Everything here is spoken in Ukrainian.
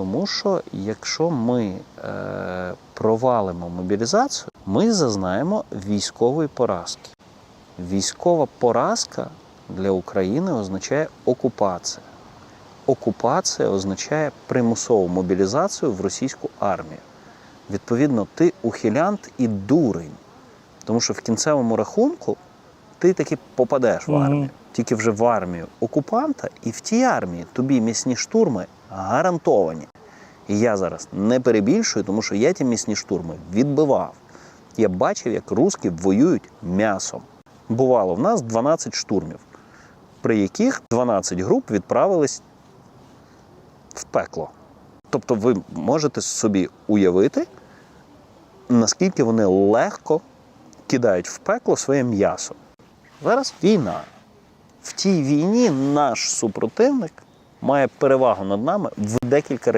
Тому що якщо ми е, провалимо мобілізацію, ми зазнаємо військової поразки. Військова поразка для України означає окупація. Окупація означає примусову мобілізацію в російську армію. Відповідно, ти ухилянт і дурень. Тому що в кінцевому рахунку ти таки попадеш в армію. Тільки вже в армію окупанта, і в тій армії тобі місні штурми гарантовані. Я зараз не перебільшую, тому що я ті місні штурми відбивав. Я бачив, як руски воюють м'ясом. Бувало в нас 12 штурмів, при яких 12 груп відправились в пекло. Тобто ви можете собі уявити, наскільки вони легко кидають в пекло своє м'ясо. Зараз війна. В тій війні наш супротивник має перевагу над нами в декілька разів.